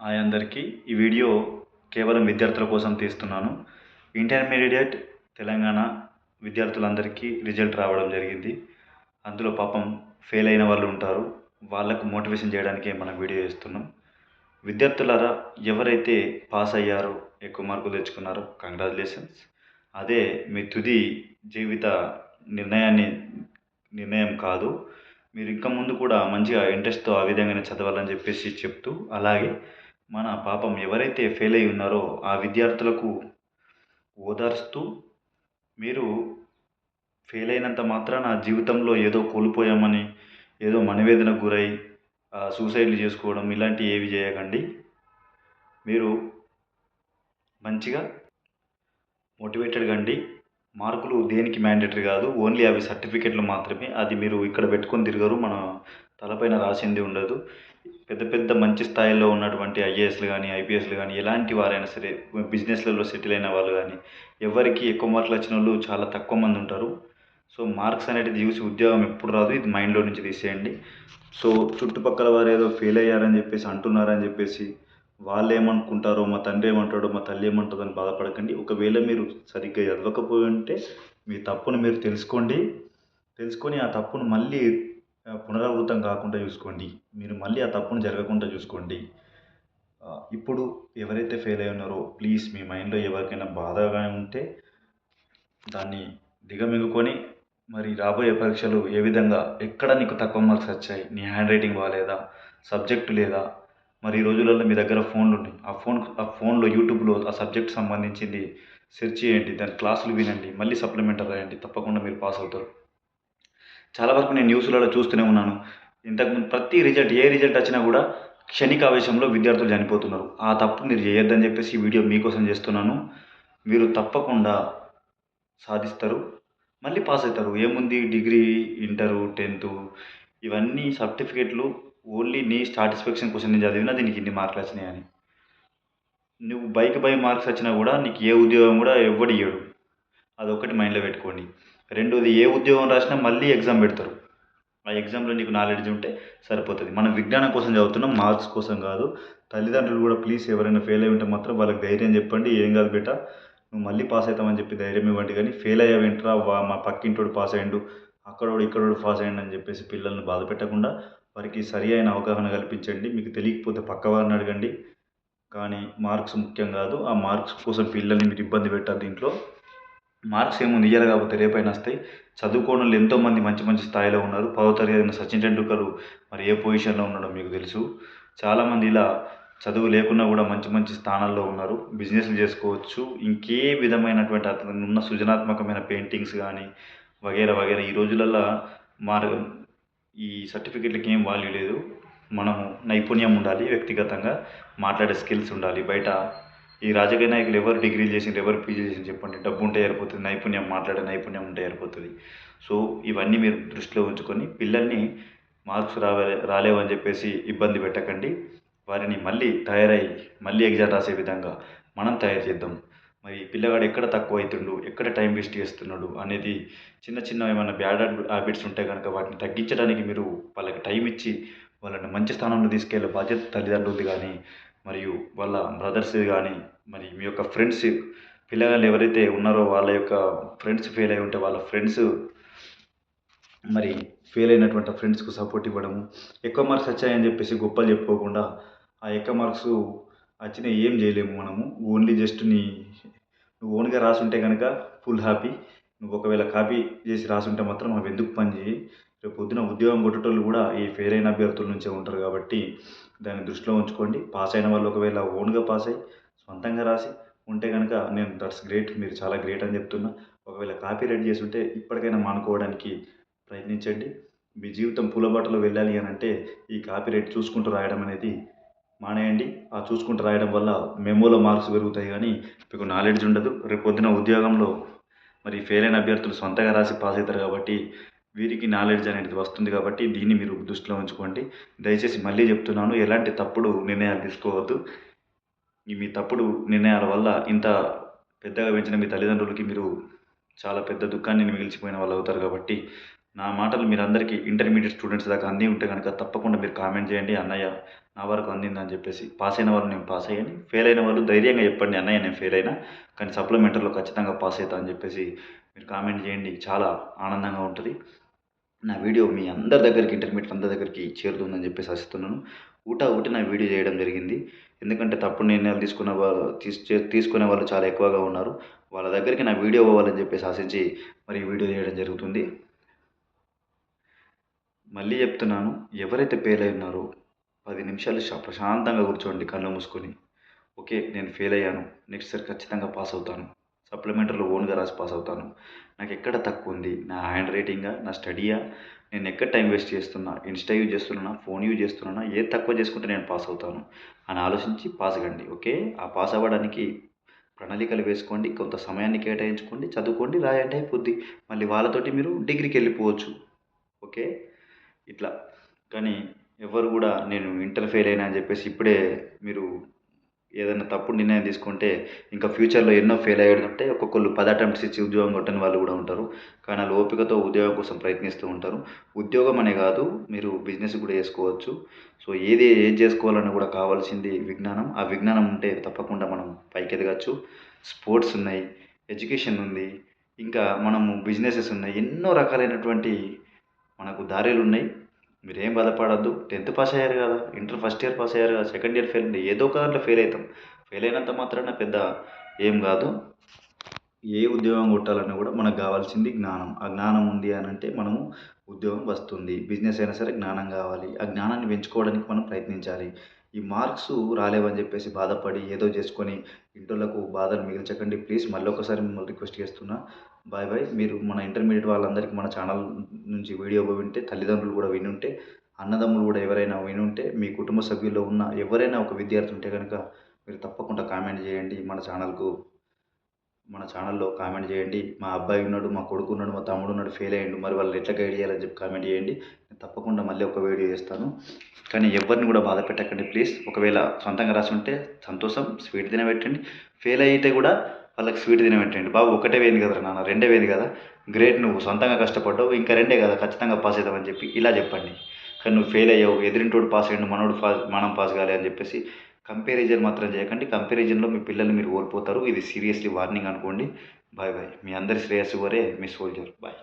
Hi అందరికీ. ఈ video కేవలం విద్యార్థుల కోసం తీస్తున్నాను. ఇంటర్మీడియట్ తెలంగాణ విద్యార్థులందరికీ రిజల్ట్ రావడం జరిగింది. అందులో పాపం ఫెయిల్ అయిన వాళ్ళు ఉంటారు. వాళ్ళకు మోటివేషన్ చేయడానికే మనం వీడియో చేస్తున్నాం. విద్యార్థులారా ఎవరైతే పాస్ అయ్యారో ఎక్కువ మార్కులు తెచ్చుకున్నారో కంగ్రాచులేషన్స్ అదే మీ తుది జీవిత నిర్ణయాన్ని నిర్ణయం కాదు. మీరు ఇంకా ముందు కూడా మంచిగా ఇంట్రెస్ట్తో ఆ విధంగానే చదవాలని చెప్పేసి చెప్తూ అలాగే మన పాపం ఎవరైతే ఫెయిల్ అయి ఉన్నారో ఆ విద్యార్థులకు ఓదార్స్తూ మీరు ఫెయిల్ అయినంత మాత్రాన జీవితంలో ఏదో కోల్పోయామని ఏదో మనవేదనకు గురై సూసైడ్లు చేసుకోవడం ఇలాంటివి ఏవి చేయకండి. మీరు మంచిగా మోటివేటెడ్గా అండి మార్కులు దేనికి మ్యాండేటరీ కాదు ఓన్లీ అవి సర్టిఫికెట్లు మాత్రమే. అది మీరు ఇక్కడ పెట్టుకొని తిరగరు మన తలపైన రాసింది ఉండదు. పెద్ద పెద్ద మంచి స్థాయిలో ఉన్నటువంటి ఐఏఎస్లు కానీ ఐపీఎస్లు కానీ ఎలాంటి వారైనా సరే బిజినెస్లలో సెటిల్ అయిన వాళ్ళు కానీ ఎవరికి ఎక్కువ మార్కులు వచ్చిన వాళ్ళు చాలా తక్కువ మంది ఉంటారు. సో మార్క్స్ అనేది చూసి ఉద్యోగం ఎప్పుడు రాదు. ఇది మైండ్లో నుంచి తీసేయండి. సో చుట్టుపక్కల వారు ఏదో ఫెయిల్ అయ్యారని చెప్పేసి అంటున్నారని చెప్పేసి వాళ్ళు ఏమనుకుంటారో మా తండ్రి ఏమంటాడో మా తల్లి ఏమంటుందో అని బాధపడకండి. ఒకవేళ మీరు సరిగ్గా చదవకపోయి ఉంటే మీ తప్పును మీరు తెలుసుకోండి. తెలుసుకొని ఆ తప్పును మళ్ళీ పునరావృతం కాకుండా చూసుకోండి. మీరు మళ్ళీ ఆ తప్పును జరగకుండా చూసుకోండి. ఇప్పుడు ఎవరైతే ఫెయిల్ అయి ఉన్నారో ప్లీజ్ మీ మైండ్లో ఎవరికైనా బాధగా ఉంటే దాన్ని దిగమింగుకొని మరి రాబోయే పరీక్షలు ఏ విధంగా ఎక్కడ నీకు తక్కువ మార్క్స్ వచ్చాయి? నీ హ్యాండ్ రైటింగ్ బాగాలేదా సబ్జెక్టు లేదా? మరి ఈ రోజులలో మీ దగ్గర ఫోన్లు ఉన్నాయి. ఆ ఫోన్ ఆ ఫోన్లో యూట్యూబ్లో ఆ సబ్జెక్ట్ సంబంధించింది సెర్చ్ చేయండి. దాని క్లాసులు వినండి. మళ్ళీ సప్లిమెంటరీ రాయండి. తప్పకుండా మీరు పాస్ అవుతారు. చాలా వరకు నేను న్యూస్లలో చూస్తూనే ఉన్నాను. ఇంతకుముందు ప్రతి రిజల్ట్ ఏ రిజల్ట్ వచ్చినా కూడా క్షణిక ఆవేశంలో విద్యార్థులు చనిపోతున్నారు. ఆ తప్పు మీరు చేయొద్దని చెప్పేసి ఈ వీడియో మీకోసం చేస్తున్నాను. మీరు తప్పకుండా సాధిస్తారు. మళ్ళీ పాస్ అవుతారు. ఏముంది? డిగ్రీ ఇంటరు టెన్త్ ఇవన్నీ సర్టిఫికేట్లు ఓన్లీ నీ సాటిస్ఫాక్షన్ కోసం నేను చదివినా దీనికి ఇన్ని మార్కులు వచ్చినాయి అని. నువ్వు బైక్ బై మార్క్స్ వచ్చినా కూడా నీకు ఏ ఉద్యోగం కూడా ఎవ్వడు ఇయ్యడు. అదొకటి మైండ్లో పెట్టుకోండి. రెండోది ఏ ఉద్యోగం రాసినా మళ్ళీ ఎగ్జామ్ పెడతారు. ఆ ఎగ్జామ్లో నీకు నాలెడ్జ్ ఉంటే సరిపోతుంది. మనం విజ్ఞానం కోసం చదువుతున్నాం మార్క్స్ కోసం కాదు. తల్లిదండ్రులు కూడా ప్లీజ్ ఎవరైనా ఫెయిల్ అయి ఉంటే మాత్రం వాళ్ళకి ధైర్యం చెప్పండి ఏం కాదు బేట నువ్వు మళ్ళీ పాస్ అవుతామని చెప్పి ధైర్యం ఇవ్వండి కానీ ఫెయిల్ అయ్యావేంట్రా వా మా పక్కింటోడు పాస్ అయ్యిండు అక్కడోడు ఇక్కడోడు పాస్ అయ్యండి అని చెప్పేసి పిల్లల్ని బాధ పెట్టకుండా వారికి సరి అయిన అవగాహన కల్పించండి. మీకు తెలియకపోతే పక్క వారిని అడగండి. కానీ మార్క్స్ ముఖ్యం కాదు. ఆ మార్క్స్ కోసం పిల్లల్ని మీరు ఇబ్బంది పెట్టారు దీంట్లో మార్క్స్ ఏముంది ఇయ్యాలి కాకపోతే రేపైనా వస్తాయి. చదువుకోవడం ఎంతోమంది మంచి మంచి స్థాయిలో ఉన్నారు. పదో తరగతి సచిన్ టెండూల్కర్ మరి ఏ పొజిషన్లో ఉన్నాడో మీకు తెలుసు. చాలామంది ఇలా చదువు లేకున్నా కూడా మంచి మంచి స్థానాల్లో ఉన్నారు. బిజినెస్లు చేసుకోవచ్చు. ఇంకే విధమైనటువంటి అతను ఉన్న సృజనాత్మకమైన పెయింటింగ్స్ కానీ వగేర వగేర ఈ రోజులల్లో మార్గం ఈ సర్టిఫికెట్లకి ఏం వాల్యూ లేదు. మనము నైపుణ్యం ఉండాలి వ్యక్తిగతంగా మాట్లాడే స్కిల్స్ ఉండాలి. బయట ఈ రాజకీయ నాయకులు ఎవరు డిగ్రీలు చేసిండ్రు ఎవరు పీజీ చేసిండ్రు చెప్పండి. డబ్బు ఉంటే సరిపోతుంది నైపుణ్యం మాట్లాడే నైపుణ్యం ఉంటే సరిపోతుంది. సో ఇవన్నీ మీరు దృష్టిలో ఉంచుకొని పిల్లల్ని మార్క్స్ రావే రాలేవని చెప్పేసి ఇబ్బంది పెట్టకండి. వారిని మళ్ళీ తయారై మళ్ళీ ఎగ్జామ్ రాసే విధంగా మనం తయారు చేద్దాం. మరి పిల్లగాడు ఎక్కడ తక్కువ అవుతుండు ఎక్కడ టైం వేస్ట్ చేస్తున్నాడు అనేది చిన్న చిన్న ఏమైనా బ్యాడ్ హ్యాబిట్స్ ఉంటే కనుక వాటిని తగ్గించడానికి మీరు వాళ్ళకి టైం ఇచ్చి వాళ్ళని మంచి స్థానంలో తీసుకెళ్ళే బాధ్యత తల్లిదండ్రులది కానీ మరియు వాళ్ళ బ్రదర్స్ కానీ మరి మీ యొక్క ఫ్రెండ్స్ పిల్లగాళ్ళు ఎవరైతే ఉన్నారో వాళ్ళ యొక్క ఫ్రెండ్స్ ఫెయిల్ అయి ఉంటే వాళ్ళ ఫ్రెండ్స్ మరి ఫెయిల్ అయినటువంటి ఫ్రెండ్స్కు సపోర్ట్ ఇవ్వడము. ఎక్కువ మార్క్స్ వచ్చాయని చెప్పేసి గొప్పలు చెప్పుకోకుండా ఆ ఎక్కువ మార్క్స్ వచ్చినా ఏం చేయలేము మనము. ఓన్లీ జస్ట్ నీ నువ్వు ఓన్గా రాసుంటే కనుక ఫుల్ హ్యాపీ నువ్వు ఒకవేళ కాపీ చేసి రాసుంటే మాత్రం అవి ఎందుకు పని చేయి రేపు పొద్దున ఉద్యోగం కొట్టేటోళ్ళు కూడా ఈ ఫెయిల్ అయిన అభ్యర్థుల నుంచే ఉంటారు కాబట్టి దాన్ని దృష్టిలో ఉంచుకోండి. పాస్ అయిన వాళ్ళు ఒకవేళ ఓన్గా పాస్ అయ్యి సొంతంగా రాసి ఉంటే కనుక నేను దట్స్ గ్రేట్ మీరు చాలా గ్రేట్ అని చెప్తున్నా. ఒకవేళ కాపీ రెడీ చేసి ఉంటే ఇప్పటికైనా మానుకోవడానికి ప్రయత్నించండి. మీ జీవితం పూలబాటలో వెళ్ళాలి అని అంటే ఈ కాపీ రేట్ చూసుకుంటూ రాయడం అనేది మానేయండి. ఆ చూసుకుంటూ రాయడం వల్ల మెమోలో మార్క్స్ పెరుగుతాయి కానీ మీకు నాలెడ్జ్ ఉండదు. రేపు పొద్దున ఉద్యోగంలో మరి ఫెయిల్ అయిన అభ్యర్థులు సొంతంగా రాసి పాస్ అవుతారు కాబట్టి వీరికి నాలెడ్జ్ అనేది వస్తుంది కాబట్టి దీన్ని మీరు దృష్టిలో ఉంచుకోండి. దయచేసి మళ్ళీ చెప్తున్నాను ఎలాంటి తప్పుడు నిర్ణయాలు తీసుకోవద్దు. మీ తప్పుడు నిర్ణయాల వల్ల ఇంత పెద్దగా పెంచిన మీ తల్లిదండ్రులకి మీరు చాలా పెద్ద దుఃఖాన్ని మిగిల్చిపోయిన వాళ్ళు అవుతారు కాబట్టి నా మాటలు మీరు అందరికీ ఇంటర్మీడియట్ స్టూడెంట్స్ దాకా అంది ఉంటే కనుక తప్పకుండా మీరు కామెంట్ చేయండి. అన్నయ్య నా వరకు అందిందని చెప్పేసి పాస్ అయిన వాళ్ళు నేను పాస్ అయ్యాను. ఫెయిల్ అయిన వాళ్ళు ధైర్యంగా చెప్పండి అన్నయ్య నేను ఫెయిల్ అయినా కానీ సప్లిమెంటరీలో ఖచ్చితంగా పాస్ అవుతా అని చెప్పేసి మీరు కామెంట్ చేయండి. చాలా ఆనందంగా ఉంటుంది. నా వీడియో మీ అందరి దగ్గరికి ఇంటర్మీడియట్ అందరి దగ్గరికి చేరుతుందని చెప్పేసి ఆశిస్తున్నాను. ఊట ఊటి నా వీడియో చేయడం జరిగింది. ఎందుకంటే తప్పుడు నిర్ణయాలు తీసుకున్న వాళ్ళు తీసు తీసుకునే వాళ్ళు చాలా ఎక్కువగా ఉన్నారు. వాళ్ళ దగ్గరికి నా వీడియో పోవాలని చెప్పేసి ఆశించి మరి వీడియో చేయడం జరుగుతుంది. మళ్ళీ చెప్తున్నాను ఎవరైతే ఫెయిల్ అయి ఉన్నారో పది నిమిషాలు ప్రశాంతంగా కూర్చోండి కళ్ళు మూసుకొని. ఓకే నేను ఫెయిల్ అయ్యాను. నెక్స్ట్ సారి ఖచ్చితంగా పాస్ అవుతాను. సప్లిమెంటరీలో ఓన్గా రాసి పాస్ అవుతాను. నాకు ఎక్కడ తక్కువ ఉంది? నా హ్యాండ్ రైటింగా? నా స్టడీయా? నేను ఎక్కడ టైం వేస్ట్ చేస్తున్నా? ఇన్స్టా యూజ్ చేస్తున్నా ఫోన్ యూజ్ చేస్తున్నా ఏది తక్కువ చేసుకుంటే నేను పాస్ అవుతాను? అని ఆలోచించి పాస్ కండి ఓకే? ఆ పాస్ అవ్వడానికి ప్రణాళికలు వేసుకోండి కొంత సమయాన్ని కేటాయించుకోండి చదువుకోండి రాయంటే అయిపోద్ది. మళ్ళీ వాళ్ళతోటి మీరు డిగ్రీకి వెళ్ళిపోవచ్చు ఓకే? ఇట్లా. కానీ ఎవరు కూడా నేను ఇంటర్ ఫెయిల్ అయినా అని చెప్పేసి ఇప్పుడే మీరు ఏదైనా తప్పుడు నిర్ణయం తీసుకుంటే ఇంకా ఫ్యూచర్లో ఎన్నో ఫెయిల్ అయ్యేటంటే ఒక్కొక్కరు పది అటెంప్ట్స్ ఇచ్చి ఉద్యోగం కొట్టని వాళ్ళు కూడా ఉంటారు. కానీ వాళ్ళు ఓపికతో ఉద్యోగం కోసం ప్రయత్నిస్తూ ఉంటారు. ఉద్యోగం అనే కాదు మీరు బిజినెస్ కూడా చేసుకోవచ్చు. సో ఏది ఏది చేసుకోవాలన్నా కూడా కావాల్సింది విజ్ఞానం. ఆ విజ్ఞానం ఉంటే తప్పకుండా మనం పైకి ఎదగచ్చు స్పోర్ట్స్ ఉన్నాయి ఎడ్యుకేషన్ ఉంది ఇంకా మనము బిజినెసెస్ ఉన్నాయి. ఎన్నో రకాలైనటువంటి మనకు దారులు ఉన్నాయి. మీరేం బాధపడద్దు. టెన్త్ పాస్ అయ్యారు కదా. ఇంటర్ ఫస్ట్ ఇయర్ పాస్ అయ్యారు కదా. సెకండ్ ఇయర్ ఫెయిల్ ఏదో ఒక దాంట్లో ఫెయిల్ అవుతాం. ఫెయిల్ అయినంత మాత్రాన పెద్ద ఏం కాదు. ఏ ఉద్యోగం కొట్టాలన్నా కూడా మనకు కావాల్సింది జ్ఞానం. ఆ జ్ఞానం ఉంది అని అంటే మనము ఉద్యోగం వస్తుంది. బిజినెస్ అయినా సరే జ్ఞానం కావాలి. ఆ జ్ఞానాన్ని పెంచుకోవడానికి మనం ప్రయత్నించాలి. ఈ మార్క్స్ రాలేవని చెప్పేసి బాధపడి ఏదో చేసుకొని ఇంటర్లకు బాధలు మిగిల్చకండి. ప్లీజ్ మళ్ళీ ఒకసారి మిమ్మల్ని రిక్వెస్ట్ చేస్తున్నా. బాయ్ బాయ్ మీరు మన ఇంటర్మీడియట్ వాళ్ళందరికీ మన ఛానల్ నుంచి వీడియో వింటే తల్లిదండ్రులు కూడా వినుంటే అన్నదమ్ములు కూడా ఎవరైనా వినుంటే మీ కుటుంబ సభ్యుల్లో ఉన్న ఎవరైనా ఒక విద్యార్థి ఉంటే కనుక మీరు తప్పకుండా కామెంట్ చేయండి. మన ఛానల్కు మన ఛానల్లో కామెంట్ చేయండి. మా అబ్బాయి ఉన్నాడు మా కొడుకు ఉన్నాడు మా తమ్ముడు ఉన్నాడు ఫెయిల్ అయ్యిండు మరి వాళ్ళు ఎట్లా గైడ్ చేయాలని చెప్పి కామెంట్ చేయండి. నేను తప్పకుండా మళ్ళీ ఒక వీడియో చేస్తాను. కానీ ఎవరిని కూడా బాధ పెట్టకండి ప్లీజ్ ఒకవేళ సొంతంగా రాసి ఉంటే సంతోషం స్వీట్ తినబెట్టండి. ఫెయిల్ అయితే కూడా వాళ్ళకి స్వీట్ తినబెట్టండి బాబు ఒకటే వేయింది కదా నాన్న రెండే వేయింది కదా. గ్రేట్ నువ్వు సొంతంగా కష్టపడ్డావు ఇంకా రెండే కదా ఖచ్చితంగా పాస్ అవుతామని చెప్పి ఇలా చెప్పండి. కానీ నువ్వు ఫెయిల్ అయ్యావు ఎదిరింటోడు పాస్ అయ్యండు మనోడు పాస్ మనం పాస్ కాలే అని చెప్పేసి కంపారిజన్ మాత్రం చేయకండి. కంపారిజన్లో మీ పిల్లల్ని మీరు ఓడిపోతారు. ఇది సీరియస్లీ వార్నింగ్ అనుకోండి. బాయ్ బాయ్ మీ అందరి శ్రేయస్సు వరే మీ సోల్జర్ బాయ్